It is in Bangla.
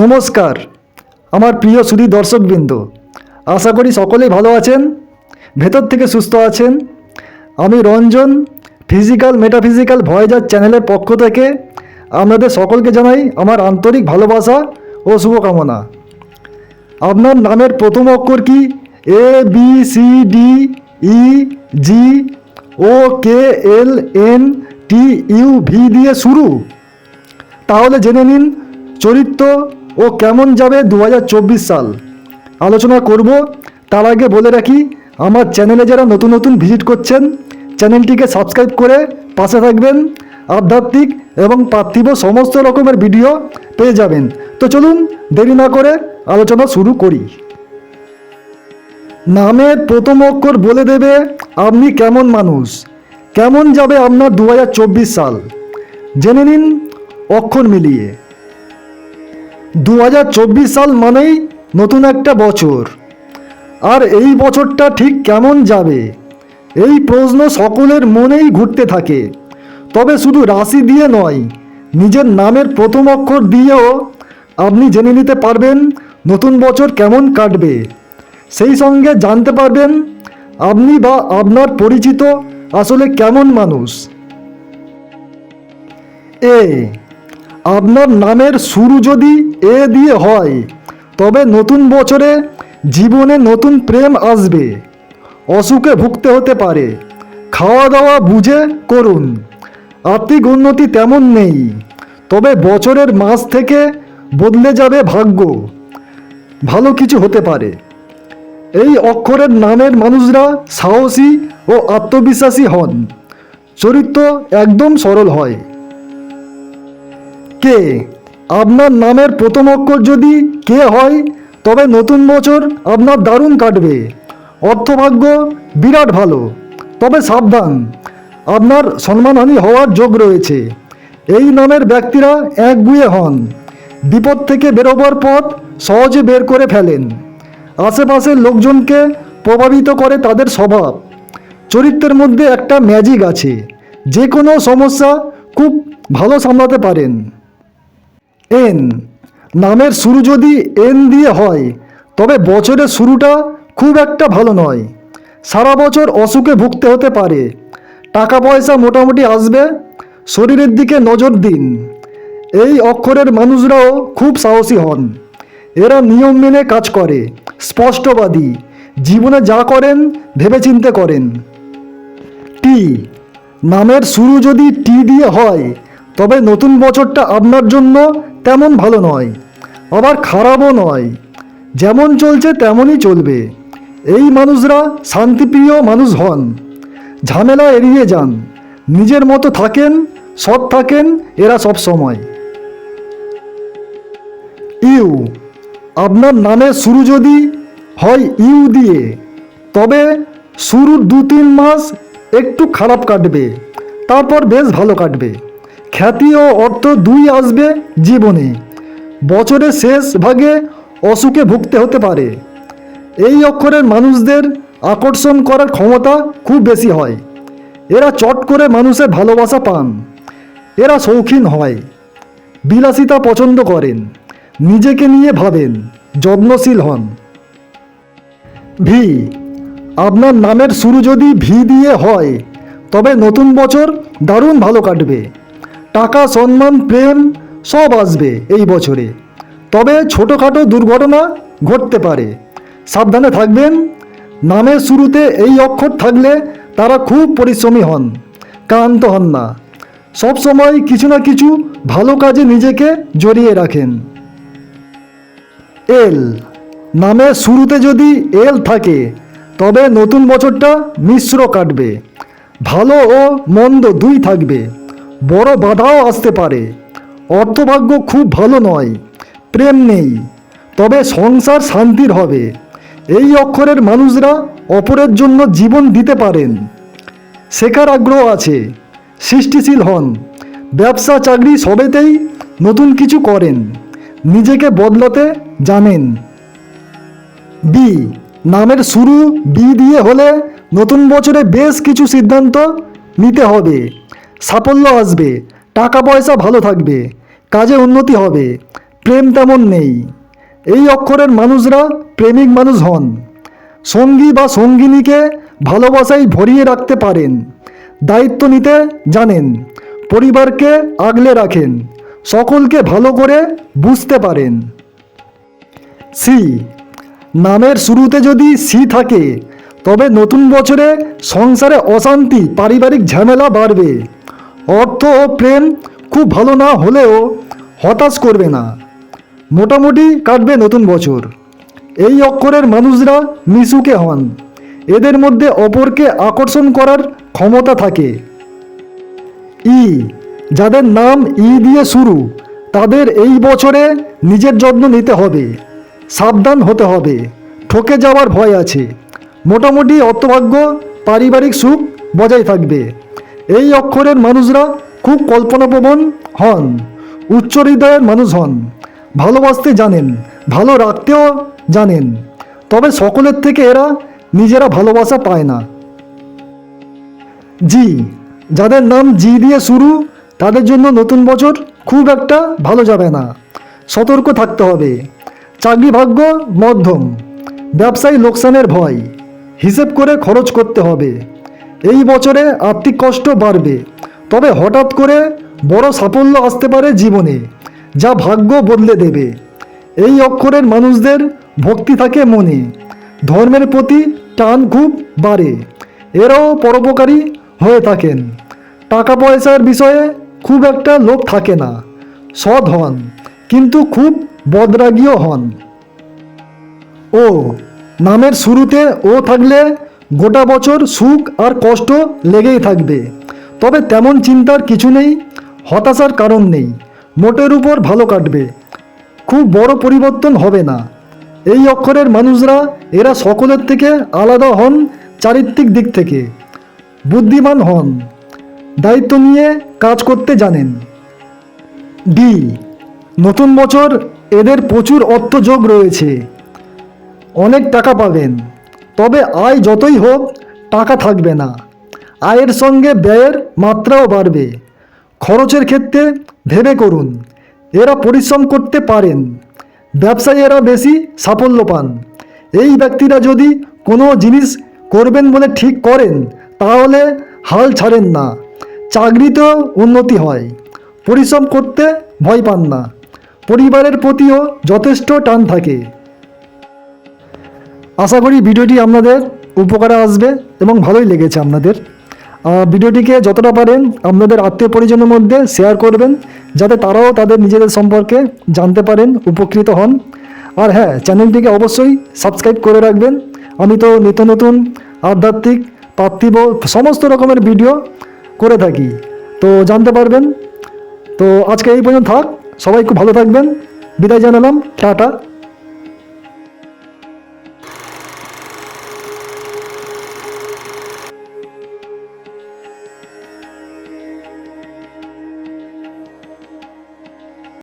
নমস্কার, আমার প্রিয় সুধী দর্শকবৃন্দ, আশা করি সকলেই ভালো আছেন, ভেতর থেকে সুস্থ আছেন। আমি রঞ্জন ফিজিক্যাল মেটাফিজিক্যাল ভয়েজার চ্যানেলের পক্ষ থেকে আপনাদের সকলকে জানাই আমার আন্তরিক ভালোবাসা ও শুভকামনা। আপনার নামের প্রথম অক্ষর কি? A B C D E G O K L N T U V দিয়ে শুরু। তাহলে জেনে নিন, চরিত্র ও কেমন যাবে দু হাজার চব্বিশ সাল? আলোচনা করব, তার আগে বলে রাখি, আমার চ্যানেলে যারা নতুন নতুন ভিজিট করছেন, চ্যানেলটিকে সাবস্ক্রাইব করে পাশে থাকবেন, আধ্যাত্মিক এবং পার্থিব সমস্ত রকমের ভিডিও পেয়ে যাবেন। তো চলুন, দেরি না করে আলোচনা শুরু করি। নামের প্রথম অক্ষর বলে দেবে, আপনি কেমন মানুষ? কেমন যাবে আপনার দু হাজার চব্বিশ সাল? জেনে নিন, অক্ষর মিলিয়ে। দু হাজার চব্বিশ সাল মানেই নতুন একটা বছর। আর এই বছরটা ঠিক কেমন যাবে? এই প্রশ্ন সকলের মনেই ঘুরতে থাকে। তবে শুধু রাশি দিয়ে নয়, নিজের নামের প্রথম অক্ষর দিয়েও আপনি জেনে নিতে পারবেন নতুন বছর কেমন কাটবে। সেই সঙ্গে জানতে পারবেন আপনি বা আপনার পরিচিত আসলে কেমন মানুষ। এ, আপনার নামের শুরু যদি এ দিয়ে হয়। তবে নতুন বছরে জীবনে নতুন প্রেম আসবে। অসুখে ভুগতে হতে পারে। খাওয়া দাওয়া বুঝে করুন। আর্থিক উন্নতি তেমন নেই। তবে বছরের মাস থেকে বদলে যাবে ভাগ্য। ভালো কিছু হতে পারে। এই অক্ষরের নামের মানুষরা সাহসী ও আত্মবিশ্বাসী হন। চরিত্র একদম সরল হয়। কে? আপনার নামের প্রথম অক্ষর যদি কে হয়, তবে নতুন বছর আপনার দারুণ কাটবে। অর্থভাগ্য বিরাট ভালো, তবে সাবধান। আপনার সম্মানহানি হওয়ার যোগ রয়েছে। এই নামের ব্যক্তিরা একগুয়ে হন। বিপদ থেকে বেরোবার পথ সহজে বের করে ফেলেন। আশেপাশের লোকজনকে প্রভাবিত করে তাদের স্বভাব। চরিত্রের মধ্যে একটা ম্যাজিক আছে। যে কোনো সমস্যা খুব ভালো সামলাতে পারেন। এন নামের শুরু যদি এন দিয়ে হয়, তবে বছরের শুরুটা খুব একটা ভালো নয়। সারা বছর অসুখে ভুগতে হতে পারে। টাকা পয়সা মোটামুটি আসবে, শরীরের দিকে নজর দিন। এই অক্ষরের মানুষরাও খুব সাহসী হন। এরা নিয়ম মেনে কাজ করে, স্পষ্টবাদী। জীবনে যা করেন, ভেবেচিন্তে করেন। টি নামের শুরু যদি টি দিয়ে হয়, তবে নতুন বছরটা আপনার জন্য তেমন ভালো নয়, আবার খারাপও নয়। যেমন চলছে তেমনই চলবে। এই মানুষরা শান্তিপ্রিয় মানুষ হন। ঝামেলা এড়িয়ে যান। নিজের মতো থাকেন, সৎ থাকেন এরা সব সময়। ইউ, আপনার নামের শুরু যদি হয় ইউ দিয়ে, তবে শুরুর দু তিন মাস একটু খারাপ কাটবে, তারপর বেশ ভালো কাটবে। খ্যাতি ও অর্থ দুই আসবে জীবনে। বছরের শেষ ভাগে অসুখে ভুগতে হতে পারে। এই অক্ষরের মানুষদের আকর্ষণ করার ক্ষমতা খুব বেশি হয়। এরা চট করে মানুষের ভালোবাসা পান। এরা শৌখিন হয়। বিলাসিতা পছন্দ করেন। নিজেকে নিয়ে ভাবেন। যত্নশীল হন। ভি। আপনার নামের শুরু যদি ভি দিয়ে হয়, তবে নতুন বছর দারুণ ভালো কাটবে। টাকা, সম্মান, প্রেম সব আসবে এই বছরে। তবে ছোটোখাটো দুর্ঘটনা ঘটতে পারে। সাবধানে থাকবেন। নামের শুরুতে এই অক্ষর থাকলে তারা খুব পরিশ্রমী হন, ক্লান্ত হন না। সব সময় কিছু না কিছু ভালো কাজে নিজেকে জড়িয়ে রাখেন। এল, নামের শুরুতে যদি এল থাকে, তবে নতুন বছরটা মিশ্র কাটবে। ভালো ও মন্দ দুই থাকবে। বড় বাধাও আসতে পারে। অর্থভাগ্য খুব ভালো নয়, প্রেম নেই, তবে সংসার শান্তির হবে। এই অক্ষরের মানুষরা অপরের জন্য জীবন দিতে পারেন। শেখার আগ্রহ আছে, সৃষ্টিশীল হন, ব্যবসা চাকরি সবেতেই নতুন কিছু করেন, নিজেকে বদলাতে জানেন। বি, নামের শুরু বি দিয়ে হলে নতুন বছরে বেশ কিছু সিদ্ধান্ত নিতে হবে। সাফল্য আসবে টাকা পয়সা ভালো থাকবে, কাজে উন্নতি হবে, প্রেম তেমন নেই। এই অক্ষরের মানুষরা প্রেমিক মানুষ হন। সঙ্গী বা সঙ্গিনীকে ভালোবাসায় ভরিয়ে রাখতে পারেন, দায়িত্ব নিতে জানেন, পরিবারকে আগলে রাখেন, সকলকে ভালো করে বুঝতে পারেন। সি, নামের শুরুতে যদি সি থাকে, তবে নতুন বছরে সংসারে অশান্তি, পারিবারিক ঝামেলা বাড়বে। অর্থ ও প্রেম খুব ভালো না হলেও হতাশ করবে না। মোটামুটি কাটবে নতুন বছর। এই অক্ষরের মানুষরা মিশুকে হন। এদের মধ্যে অপরকে আকর্ষণ করার ক্ষমতা থাকে। ই, যাদের নাম ই দিয়ে শুরু, তাদের এই বছরে নিজের যত্ন নিতে হবে। সাবধান হতে হবে। ঠকে যাওয়ার ভয় আছে। মোটামুটি অর্থভাগ্য, পারিবারিক সুখ বজায় থাকবে। এই অক্ষরের মানুষরা খুব কল্পনাপ্রবণ হন, উচ্চ হৃদয়ের মানুষ হন। ভালোবাসতে জানেন, ভালো রাখতেও জানেন। তবে সকলের থেকে এরা নিজেরা ভালোবাসা পায় না। জি, যাদের নাম জি দিয়ে শুরু, তাদের জন্য নতুন বছর খুব একটা ভালো যাবে না। সতর্ক থাকতে হবে। চাকরি ভাগ্য মধ্যম। ব্যবসায়ী লোকসানের ভয়। হিসেব করে খরচ করতে হবে। এই বছরে আর্থিক কষ্ট বাড়বে। তবে হঠাৎ করে বড় সাফল্য আসতে পারে জীবনে, যা ভাগ্য বদলে দেবে। এই অক্ষরের মানুষদের ভক্তি থাকে মনে। ধর্মের প্রতি টান খুব বাড়ে। এরাও পরোপকারী হয়ে থাকেন। টাকা পয়সার বিষয়ে খুব একটা লোভ থাকে না। সৎ হন, কিন্তু খুব বদরাগীও হন। ও, নামের শুরুতে ও থাকলে গোটা বছর সুখ আর কষ্ট লেগেই থাকবে। তবে তেমন চিন্তার কিছু নেই, হতাশার কারণ নেই। মোটের উপর ভালো কাটবে। খুব বড় পরিবর্তন হবে না। এই অক্ষরের মানুষরা, এরা সকলের থেকে আলাদা হন চারিত্রিক দিক থেকে। বুদ্ধিমান হন। দায়িত্ব নিয়ে কাজ করতে জানেন। ডি নতুন বছর এদের প্রচুর অর্থযোগ রয়েছে। অনেক টাকা পাবেন। তবে আয় যতই হোক, টাকা থাকবে না। আয়ের সঙ্গে ব্যয়ের মাত্রাও বাড়বে। খরচের ক্ষেত্রে ভেবে করুন, এরা পরিশ্রম করতে পারেন। ব্যবসায় এরা বেশি সাফল্য পান। এই ব্যক্তিরা যদি কোনো জিনিস করবেন বলে ঠিক করেন, তাহলে হাল ছাড়েন না। চাকরিতেও উন্নতি হয়। পরিশ্রম করতে ভয় পান না। পরিবারের প্রতিও যথেষ্ট টান থাকে। আশা করি ভিডিওটি আপনাদের উপকারে আসবে এবং ভালোই লেগেছে আপনাদের। ভিডিওটিকে যতটা পারেন আপনাদের আত্মীয় পরিজনের মধ্যে শেয়ার করবেন, যাতে তারাও তাদের নিজেদের সম্পর্কে জানতে পারেন, উপকৃত হন। আর হ্যাঁ চ্যানেলটিকে অবশ্যই সাবস্ক্রাইব করে রাখবেন। আমি তো নিত্য নতুন, আধ্যাত্মিক, পার্থিব সমস্ত রকমের ভিডিও করে থাকি। তো জানতে পারবেন। তো আজকে এই পর্যন্ত থাক। সবাই খুব ভালো থাকবেন। বিদায় জানালাম। টাটা।